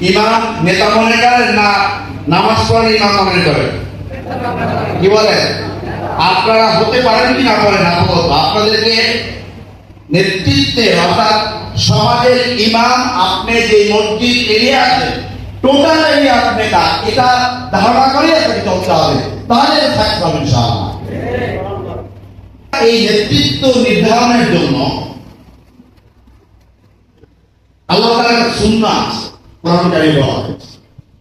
ইমাম নেতা মনে করেন না নামাজ পড়েন ইমাম মনে করেন কি বলেন আপনারা হতে পারেন কি না আপাতত আপনাদেরকে নেতৃত্বে অর্থাৎ সমাজের ইমাম আপনি যে মসজিদ এরিয়া আছে টোটাল এরিয়া আপনি তা, এটা ধারণা করে আপনাকে চলতে হবে। তাহলে থাকতে হবে এই নেতৃত্ব নির্ধারণের জন্য আল্লাহ একটা সুন্নাহ আছে। কোরআন কারিমে বলা হয়েছে।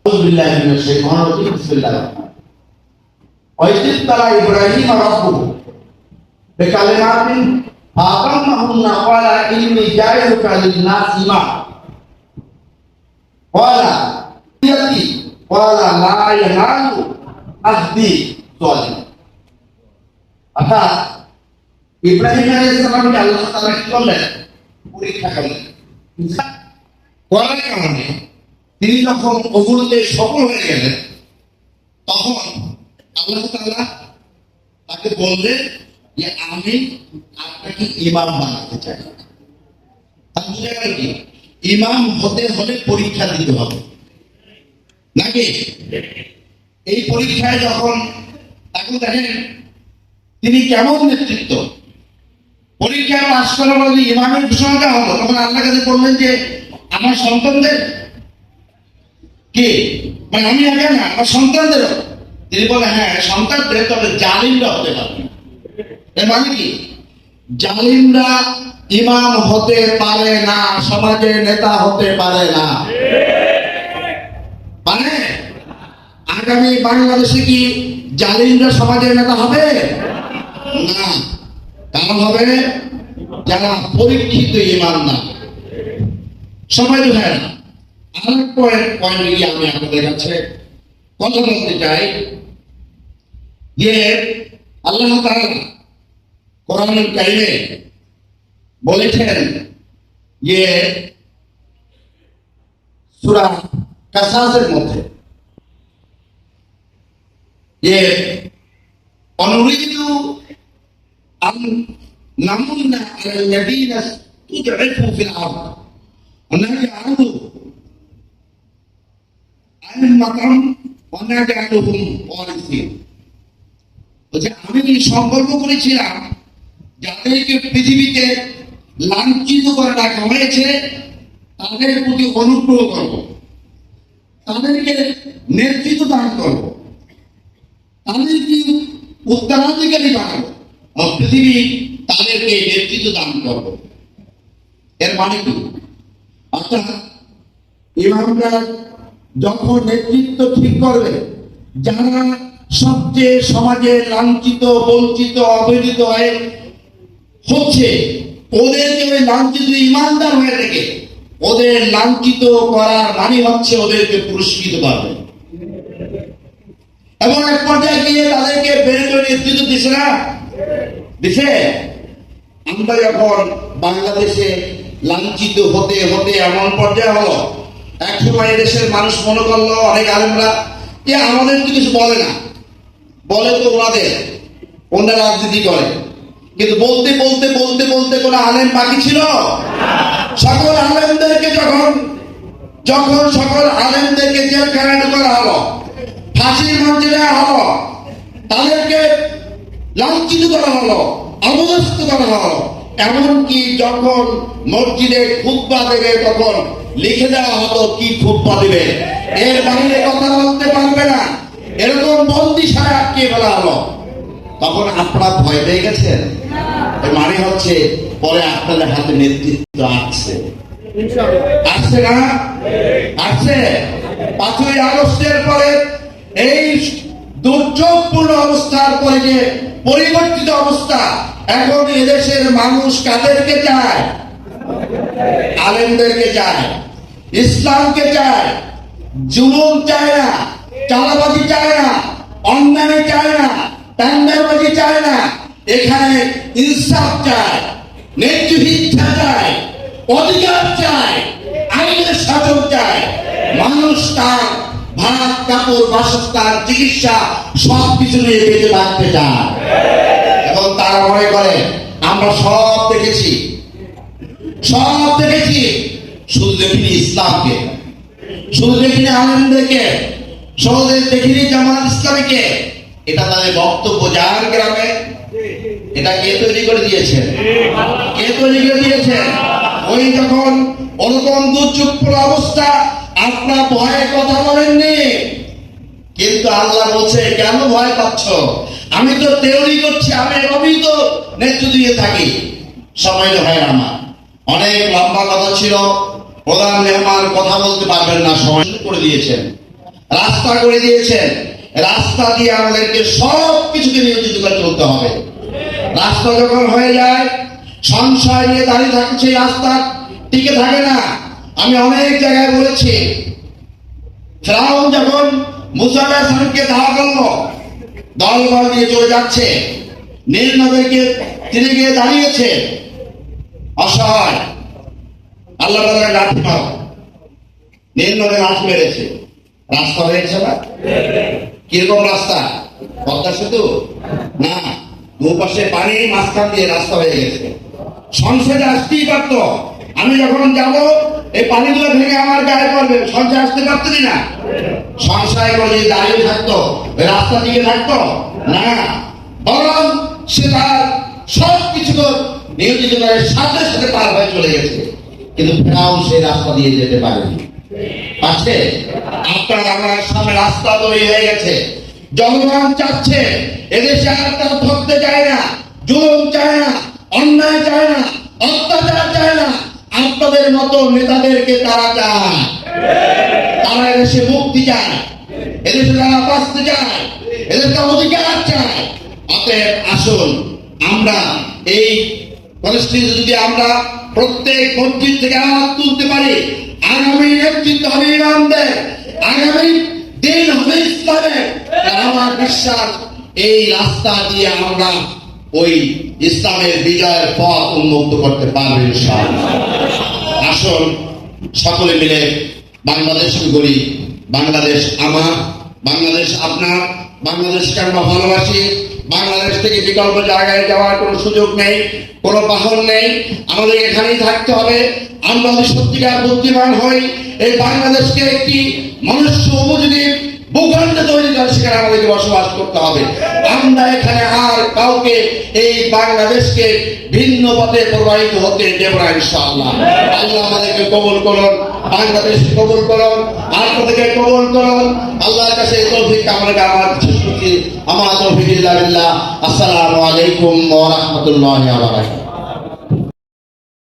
আউযু বিল্লাহি মিনাশ শাইতানির রাজিম, বিসমিল্লাহির রহমানির ইব্রাহিম রাব্বুহু। বিকালিমাতিন ফাতাম্মাহুন্না ক্বালা ইন্নী জাইলুকা লিন-নাস ইমাম ক্বালা ইয়াতি, ক্বালা লা পরীক্ষা তিনি যখন অগুলতে সফল হয়ে গেলেন, তখন আল্লাহ তাআলা তাকে বললেন যে, আমি আপনাকে ইমাম বানাতে চাই। তার বুঝে গেল কি? ইমাম হতে হলে পরীক্ষা দিতে হবে। নাকি? এই পরীক্ষায় যখন তাকে দেখেন, তিনি কেমন নেতৃত্ব? পরীক্ষায় পাশ করার ইমামের ঘোষণা হলো, তখন আল্লাহ কাছে বললেন যে, আমার সন্তানদের কে? মানে আমি আগে না, আমার সন্তানদের তিনি বলে হ্যাঁ সন্তানদের তবে জালিমরা হতে পারবে এর মানে কি? জালিমরা ইমাম হতে পারে না, সমাজের নেতা হতে পারে না। মানে আগামী বাংলাদেশে কি জালিমরা সমাজের নেতা হবে? না। কারণ হবে, যারা পরীক্ষিত ইমান না সময় হয় না আরেক পয়েন্ট পয়েন্ট গিয়ে আমি আপনাদের কাছে কথা বলতে চাই যে আল্লাহ তাআলা কোরআনুল কারিমে বলেছেন যে সূরা কাসাসের মধ্যে যে অনুরিদু আন নামুন্না আলাল্লাযীনা তুদঈফু ফিল আরদ ونجعل মাতাম অন্যায় অরিসিন বলছে আমি সংকল্প করেছিলাম যাদেরকে পৃথিবীতে লাঞ্ছিত করে রাখা হয়েছে তাদের প্রতি অনুগ্রহ করব। তাদেরকে নেতৃত্ব দান করব। তাদেরকে উত্তরাধিকারী বানাবো। পৃথিবী তাদেরকে নেতৃত্ব দান করব। এর মানে কি? অর্থাৎ ইমামরা যখন নেতৃত্ব ঠিক করবে, যারা সবচেয়ে সমাজে লাঞ্ছিত, বঞ্চিত, অবহেলিত হয়ে হচ্ছে ওদেরকে ওই লাঞ্ছিত ইমানদার হয়ে থেকে, ওদের লাঞ্ছিত করার মানে হচ্ছে ওদেরকে পুরস্কৃত করবে। এবং এক পর্যায়ে গিয়ে তাদেরকে বেড়ে করে নেতৃত্ব দিছে না? দিছে? আমরা যখন বাংলাদেশে লাঞ্ছিত হতে হতে এমন পর্যায়ে হলো এক সময় দেশের মানুষ মনে করল, অনেক আলেমরা যে আমাদের তো কিছু বলে না। বলে তো ওনাদের, ওনারা রাজনীতি করে। কিন্তু বলতে বলতে বলতে বলতে কোন আলেম বাকি ছিল? সকল আলেমদেরকে যখন যখন সকল আলেমদেরকে জেলখানায় করা হলো, ফাঁসির মঞ্চে দেওয়া হলো, তাদেরকে লাঞ্ছিত করা হলো অবদস্ত করা হলো এমনকি যখন মসজিদে খুতবা দেবে তখন লিখে দেওয়া হতো কি খুতবা দেবে। এর বাইরে কথা বলতে পারবে না। এরকম বন্দি সারা আটকে ফেলা হলো? তখন আপনারা ভয় পেয়ে গেছেন? মানে হচ্ছে, পরে আপনাদের হাতে নেতৃত্ব আসছে। আসছে না? আসছে? পাঁচই আগস্টের পরে এই দুর্যোগপূর্ণ অবস্থার পরে যে পরিবর্তিত অবস্থা এখন এদেশের মানুষ কাদেরকে চায়? আলেমদেরকে চায়। ইসলামকে চায়। জুলুম চায় না চালাবাজি চায় না, অন্যায় চায় না টান্ডারবাজি চায় না। এখানে ইনসাফ চায় ন্যায্য চায়, অধিকার চায়, আইনের শাসন চায়। মানুষ তার ভাত, কাপড়, বাসস্থান, চিকিৎসা সব কিছু নিয়ে বেঁচে থাকতে চায়। তারা মনে করে, আমরা সব দেখেছি। সব দেখেছি। শুধু দেখিনি ইসলামকে। শুধু দেখিনি আনন্দকে সহজে দেখিনি জামাত ইসলামীকে। এটা তাদের বক্তব্য যার গ্রামে, এটা কে তৈরি করে দিয়েছেন কে তৈরি করে দিয়েছেন ওই যখন ওরকম দুর্যোগপূর্ণ অবস্থা, আপনার ভয়ে কথা বলেননি। কিন্তু আল্লাহ বলছে, কেন ভয় পাচ্ছ? আমি তো তেউরি করছি, আমি এভাবেই তো নেতৃত্ব দিয়ে থাকি। সময় তো হয় আমার। অনেক লম্বা কথা ছিল, প্রধান মেহমান কথা বলতে পারবেন না, সময় করে দিয়েছেন। রাস্তা করে দিয়েছেন। রাস্তা দিয়ে আমাদেরকে সব কিছুকে নিয়োজিত করে চলতে হবে। রাস্তা যখন হয়ে যায়, সংশয় নিয়ে দাঁড়িয়ে থাকে সেই রাস্তা। টিকে থাকে না। আমি অনেক জায়গায় বলেছি, ফেরাউন যখন মুসা ধাওয়া করল দল বল দিয়ে চলে যাচ্ছে। নীল নদীকে তিনি গিয়ে দাঁড়িয়েছে। অসহায়। আল্লাহ তাদের লাঠি মার নীল নদী লাঠি মেরেছে। রাস্তা হয়ে গেছে না? কীরকম রাস্তা? পদ্মা সেতু? না। দুপাশে পানি, মাঝখান দিয়ে রাস্তা হয়ে গেছে। সংসদে আসতেই পারত। আমি যখন যাব, এই পানিগুলো ভেঙে আমার গায়ে পড়বে। সংসদে আসতে পারতেনি না। সংসায় করে দাঁড়িয়ে থাকতো রাস্তা দিকে থাকতো, না। বরং সে তার সব কিছু নিয়োজিত সাথে সাথে পার হয়ে চলে গেছে। কিন্তু ফেরাও সেই রাস্তা দিয়ে যেতে পারেনি। আছে আপনার আমার সামনে রাস্তা তৈরি হয়ে গেছে। জনগণ চাচ্ছে, এদেশে আর তারা ধরতে চায় না, জুলুম চায় না, অন্যায় চায় না, অত্যাচার চায় না। আপনাদের মতো নেতাদেরকে তারা চায়। তারা এদেশে মুক্তি চায়, এদেশে তারা বাঁচতে চায় এদের তারা অধিকার চায়। অতএব আসুন, আমরা এই পরিস্থিতি যদি আমরা প্রত্যেক মসজিদ থেকে আওয়াজ তুলতে পারি, আগামী নেতৃত্ব হবে ইমামদের, আগামী দিন হবে ইসলামের আমার বিশ্বাস এই রাস্তা দিয়ে আমরা ওই ইসলামের বিজয়ের পথ উন্মুক্ত করতে পারব ইনশাআল্লাহ। আসুন, সকলে মিলে বাংলাদেশ করি। বাংলাদেশ আমার, বাংলাদেশ আপনার বাংলাদেশকে আমরা ভালোবাসি? বাংলাদেশ থেকে বিকল্প জায়গায় যাওয়ার কোনো সুযোগ নেই, কোনো বাহন নেই। আমাদের এখানেই থাকতে হবে। আমরা যদি সত্যিকার বুদ্ধিমান হই, এই বাংলাদেশকে একটি মনুষ্য উপযোগী ভূখণ্ড তৈরি করে সেখানে আমাদেরকে বসবাস করতে হবে। আমরা এখানে আর কাউকে এই বাংলাদেশকে ভিন্ন পথে প্রবাহিত হতে দেব না, ইনশাআল্লাহ। আল্লাহ আমাদেরকে কবুল করুন। বাংলাদেশ কবুল করুন আপনাদেরকে কবুল করুন। আল্লাহর কাছে তৌফিক আমরা আমার শেষ করছি। আমার তৌফিক আসসালামু আলাইকুম ওয়া রাহমাতুল্লাহি ওয়া বারাকাতুহু।